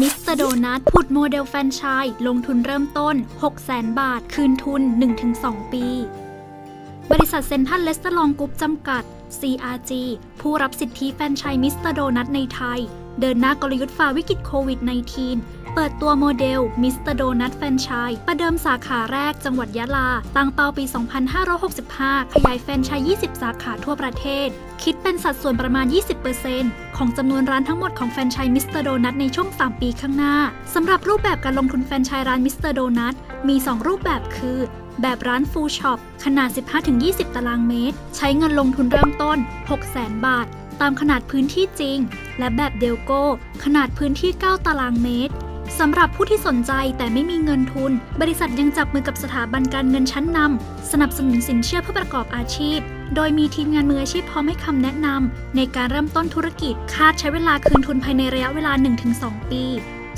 มิสเตอร์โดนัทผุดโมเดลแฟนชายลงทุนเริ่มต้น 600,000บาท คืนทุน 1-2 ปี บริษัทเซ็นทรัลเลสเตอร์ลองกรุ๊ปจำกัด CRG ผู้รับสิทธิแฟนชายมิสเตอร์โดนัทในไทย เดินหน้ากลยุทธ์ฝ่าวิกฤตโควิด -19 เปิดตัวโมเดลมิสเตอร์โดนัทแฟรนไชส์ประเดิมสาขาแรกจังหวัดยะลา ตั้งเป้าปี 2565 ขยายแฟรนไชส์20 สาขาทั่วประเทศ คิดเป็นสัดส่วนประมาณ 20%ของจำนวนร้านทั้งหมดของแฟรนไชส์มิสเตอร์โดนัทในช่วง 3 ปีข้างหน้าสำหรับรูปแบบการลงทุนแฟรนไชส์ร้านมิสเตอร์โดนัทมี 2 รูปแบบคือแบบร้านฟูลช็อปขนาด 15-20 ตารางเมตร ใช้เงินลงทุนเริ่มต้น 600,000 บาท ตามขนาดพื้นที่จริง และแบบเดลโก้ ขนาดพื้นที่ 9 ตารางเมตรสำหรับผู้ที่สนใจแต่ไม่มีเงินทุน บริษัทยังจับมือกับสถาบันการเงินชั้นนำสนับสนุนสินเชื่อเพื่อประกอบอาชีพ โดยมีทีมงานมืออาชีพพร้อมให้คำแนะนำในการเริ่มต้นธุรกิจคาดใช้เวลาคืนทุนภายในระยะเวลา 1-2 ปี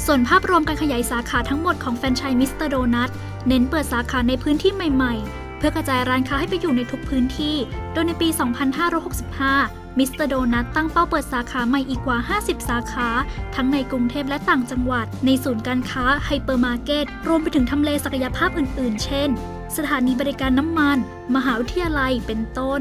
ส่วนภาพรวมการขยายสาขาทั้งหมดของแฟรนไชส์มิสเตอร์โดนัทเน้นเปิดสาขาในพื้นที่ใหม่ ๆ พื่อกระจายร้านค้าให้ไปอยู่ในทุกพื้นที่ โดยในปี 2565 มิสเตอร์โดนัทตั้งเป้าเปิดสาขาใหม่อีกกว่า 50 สาขา ทั้งในกรุงเทพและต่างจังหวัด ในศูนย์การค้าไฮเปอร์มาร์เก็ต รวมไปถึงทำเลศักยภาพอื่น ๆ เช่น สถานีบริการน้ำมัน มหาวิทยาลัย เป็นต้น